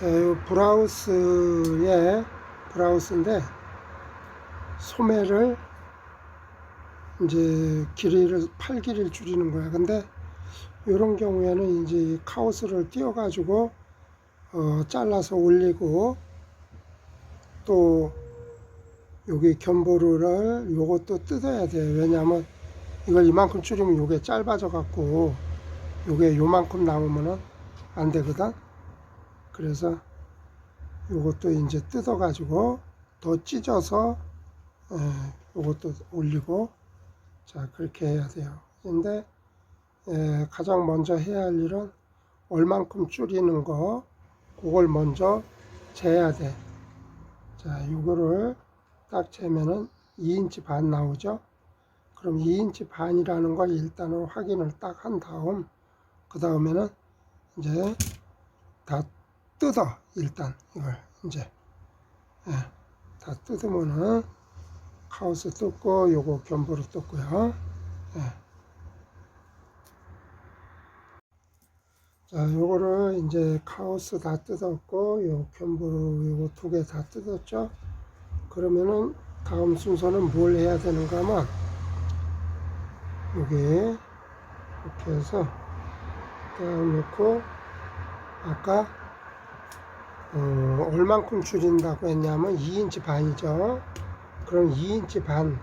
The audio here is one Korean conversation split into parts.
자, 이 브라우스의 브라우스인데 소매를 이제 길이를 팔 길이를 줄이는 거야. 근데 이런 경우에는 이제 카우스를 띄워 가지고 어, 잘라서 올리고 또 여기 견보루를 요것도 뜯어야 돼. 왜냐하면 이걸 이만큼 줄이면 요게 짧아져 갖고 요게 요만큼 남으면은 안 되거든. 그래서 요것도 이제 뜯어 가지고 더 찢어서 에, 요것도 올리고 자 그렇게 해야 돼요. 근데 에, 가장 먼저 해야 할 일은 얼만큼 줄이는 거 그걸 먼저 재야 돼. 자 요거를 딱 재면은 2인치 반 나오죠. 그럼 2인치 반이라는 걸 일단은 확인을 딱 한 다음 그 다음에는 이제 다 뜯어 일단 이걸 이제 예, 다 뜯으면은 카우스 뜯고 요거 견보로 뜯고요. 예. 자, 요거를 이제 카우스 다 뜯었고 요 견보로 요거 두 개 다 뜯었죠. 그러면은 다음 순서는 뭘 해야 되는가 하면 여기 이렇게 해서 딱 놓고 아까 어, 얼만큼 줄인다고 했냐면 2인치 반이죠. 그럼 2인치 반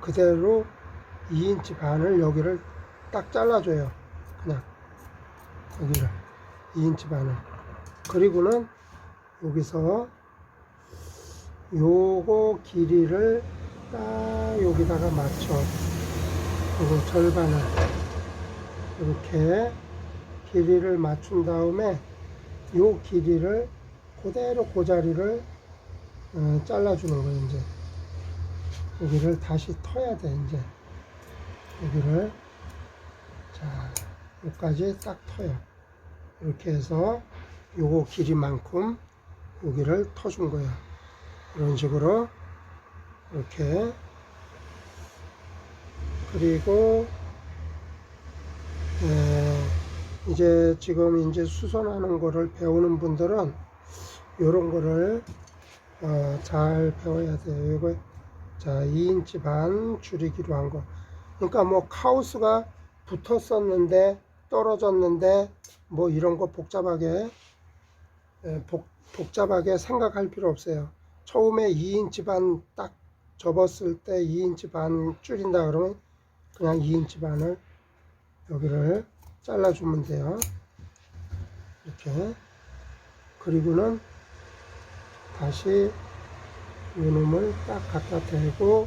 그대로 2인치 반을 여기를 딱 잘라줘요. 그냥 여기를 2인치 반을 그리고는 여기서 요거 길이를 딱 여기다가 맞춰 요거 절반을 이렇게 길이를 맞춘 다음에 요 길이를 그대로 그 자리를 어, 잘라주는 거예요 이제. 여기를 다시 터야 돼 이제. 여기를 자 여기까지 딱 터요. 이렇게 해서 요거 길이만큼 여기를 터준 거예요. 이런 식으로 이렇게. 그리고 에, 이제 지금 이제 수선하는 거를 배우는 분들은 이런 거를 어, 잘 배워야 돼요. 이거 자 2인치 반 줄이기로 한 거. 그러니까 뭐 카우스가 붙었었는데 떨어졌는데 뭐 이런 거 복잡하게 에, 복, 복잡하게 생각할 필요 없어요. 처음에 2인치 반 딱 접었을 때 2인치 반 줄인다 그러면 그냥 2인치 반을 여기를 잘라주면 돼요. 이렇게. 그리고는 다시 이놈을 딱 갖다 대고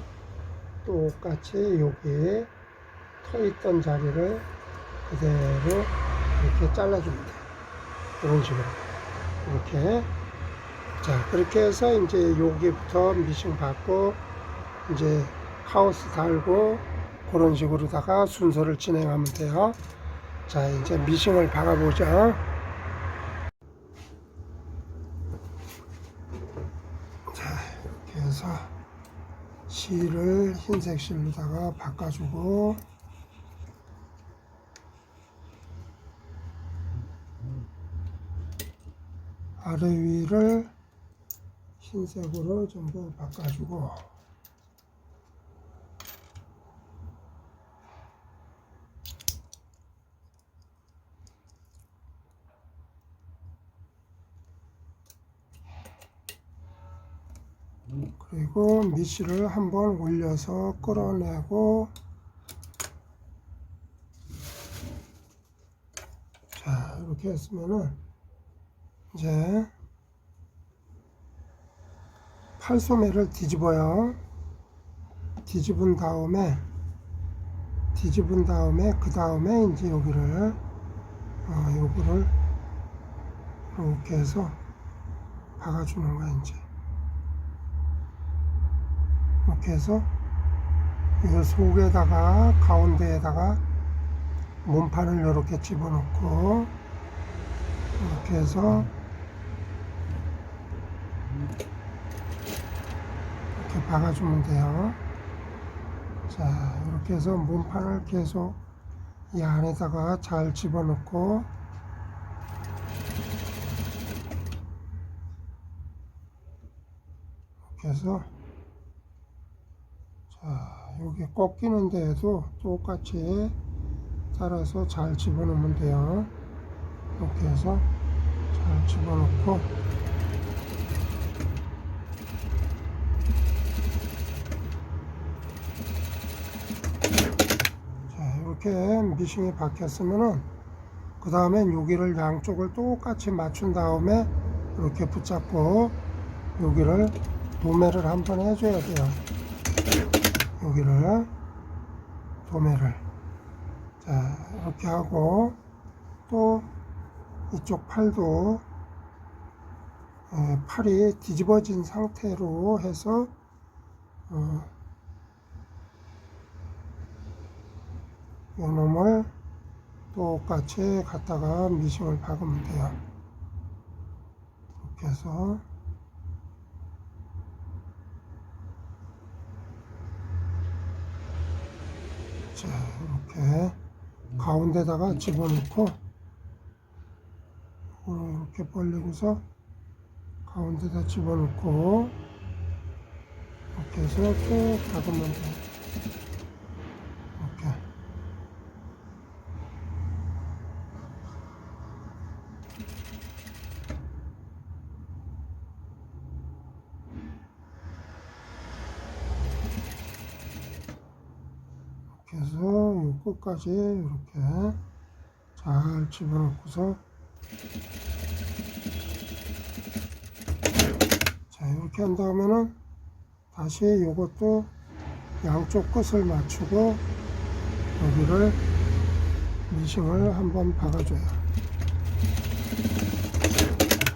똑같이 여기에 터 있던 자리를 그대로 이렇게 돼요. 이런 식으로. 이렇게. 자, 그렇게 해서 이제 여기부터 미싱 받고 이제 카우스 달고 그런 식으로다가 순서를 진행하면 돼요. 자, 이제 미싱을 박아보죠. 자, 해서 실을 흰색 실로다가 바꿔주고 아래 위를 흰색으로 전부 바꿔주고 그리고 밑실을 한번 올려서 끌어내고 자 이렇게 했으면은 이제 팔소매를 뒤집어요. 뒤집은 다음에 뒤집은 다음에 그 다음에 이제 여기를 어, 요거를 이렇게 해서 박아주는 거야 이제 이렇게 해서 이 속에다가 가운데에다가 몸판을 이렇게 집어넣고 이렇게 해서 이렇게 박아주면 돼요. 자, 이렇게 해서 몸판을 계속 이 안에다가 잘 집어넣고 이렇게 해서 자 여기 꺾이는 데에도 똑같이 따라서 잘 집어넣으면 돼요. 이렇게 해서 잘 집어넣고. 자 이렇게 미싱이 박혔으면은 그 다음엔 여기를 양쪽을 똑같이 맞춘 다음에 이렇게 붙잡고 여기를 도매를 한 번 해줘야 돼요 여기를 도매를 자 이렇게 하고 또 이쪽 팔도 어, 팔이 뒤집어진 상태로 해서 어, 요놈을 똑같이 갖다가 미싱을 박으면 돼요. 이렇게 해서 자 이렇게 가운데다가 집어넣고 이렇게 벌리고서 가운데다 집어넣고 이렇게 해서 쭉 박으면 돼요. 이렇게 이렇게 해서 이 끝까지 이렇게 잘 집어넣고서 자 이렇게 한 다음에는 다시 이것도 양쪽 끝을 맞추고 여기를 미싱을 한번 박아줘요.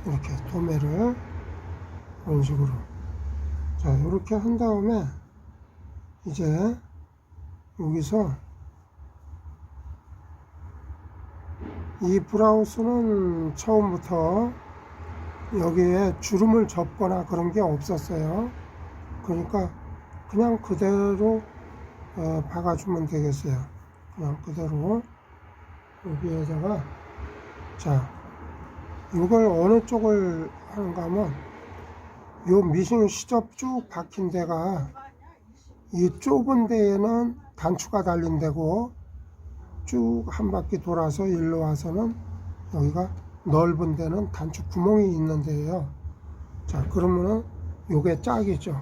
이렇게 도매를 이런 식으로. 자 이렇게 한 다음에 이제 여기서 이 브라우스는 처음부터 여기에 주름을 접거나 그런 게 없었어요. 그러니까 그냥 그대로 어, 박아주면 되겠어요. 그냥 그대로 여기에다가 자 이걸 어느 쪽을 하는가 하면 요 미싱 시접 쭉 박힌 데가 이 좁은 데에는 단추가 달린 데고 쭉 한 바퀴 돌아서 일로 와서는 여기가 넓은 데는 단추 구멍이 있는 데예요. 자 그러면은 요게 짝이죠.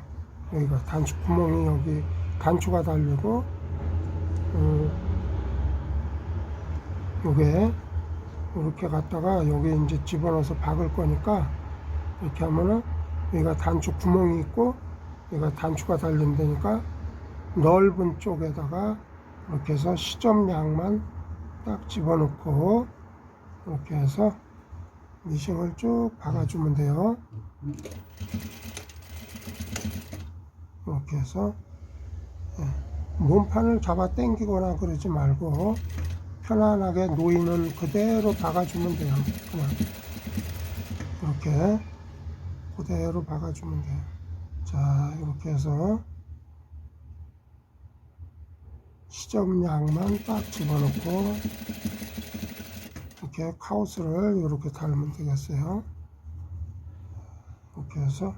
여기가 단추 구멍이 여기 단추가 달리고 어, 요게 이렇게 갖다가 여기 이제 집어넣어서 박을 거니까 이렇게 하면은 여기가 단추 구멍이 있고 여기가 단추가 달린 데니까 넓은 쪽에다가 이렇게 해서 시접량만 딱 집어넣고 이렇게 해서 미싱을 쭉 박아주면 돼요. 이렇게 해서 예, 몸판을 잡아 당기거나 그러지 말고 편안하게 놓이는 그대로 박아주면 돼요. 그냥 이렇게 그대로 박아주면 돼요. 자 이렇게 해서 시접량만 딱 집어넣고 이렇게 카우스를 이렇게 달면 되겠어요. 이렇게 해서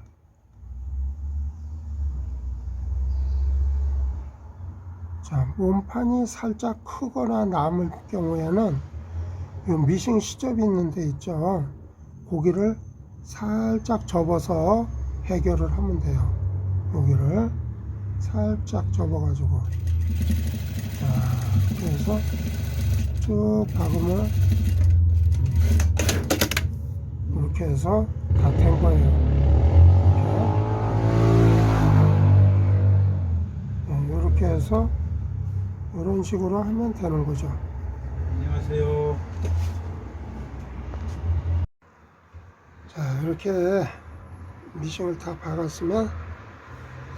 자 몸판이 살짝 크거나 남을 경우에는 이 미싱 시접이 있는 데 있죠. 고기를 살짝 접어서 해결을 하면 돼요. 여기를 살짝 접어가지고 자 그래서 쭉 박으면 이렇게 해서 다 된 거예요. 이렇게. 네, 이렇게 해서 이런 식으로 하면 되는 거죠. 안녕하세요. 자 이렇게 미싱을 다 박았으면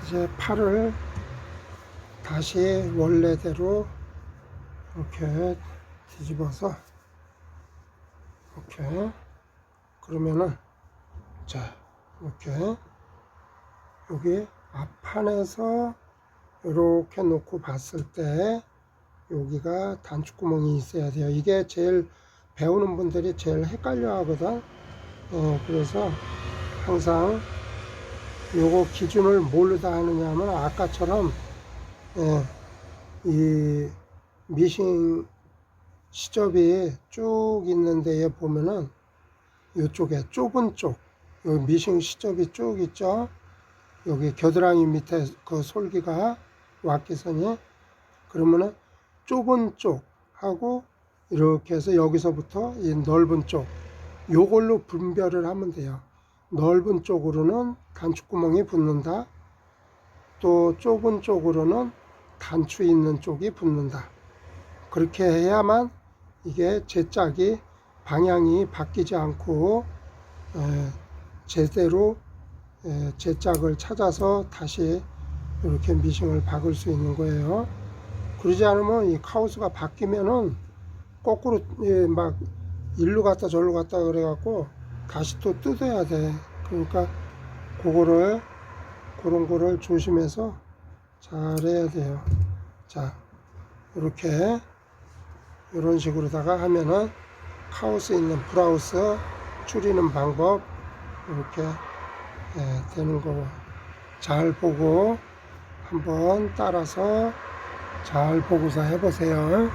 이제 팔을 다시 원래대로 이렇게 뒤집어서 이렇게 그러면은 자 이렇게 여기 앞판에서 이렇게 놓고 봤을 때 여기가 단추구멍이 있어야 돼요. 이게 제일 배우는 분들이 제일 헷갈려 하거든. 어, 그래서 항상 요거 기준을 뭘로 다 하느냐 하면 아까처럼 예, 이 미싱 시접이 쭉 있는 데에 보면은 요쪽에 좁은 쪽 여기 미싱 시접이 쭉 있죠? 여기 겨드랑이 밑에 그 솔기가 왁기선이 그러면은 좁은 쪽 하고 이렇게 해서 여기서부터 이 넓은 쪽 요걸로 분별을 하면 돼요 넓은 쪽으로는 단축구멍이 붙는다. 또 좁은 쪽으로는 단추 있는 쪽이 붙는다. 그렇게 해야만 이게 제짝이 방향이 바뀌지 않고 에, 제대로 에, 제짝을 찾아서 다시 이렇게 미싱을 박을 수 있는 거예요. 그러지 않으면 이 카우스가 바뀌면은 거꾸로 예, 막 일로 갔다 절로 갔다 그래갖고 다시 또 뜯어야 돼. 그러니까 그거를 그런 거를 조심해서 잘 해야 돼요. 자, 이렇게 이런 식으로다가 하면은 카우스 있는 브라우스 줄이는 방법 이렇게 예, 되는 거잘 보고 한번 따라서 잘 보고서 해보세요.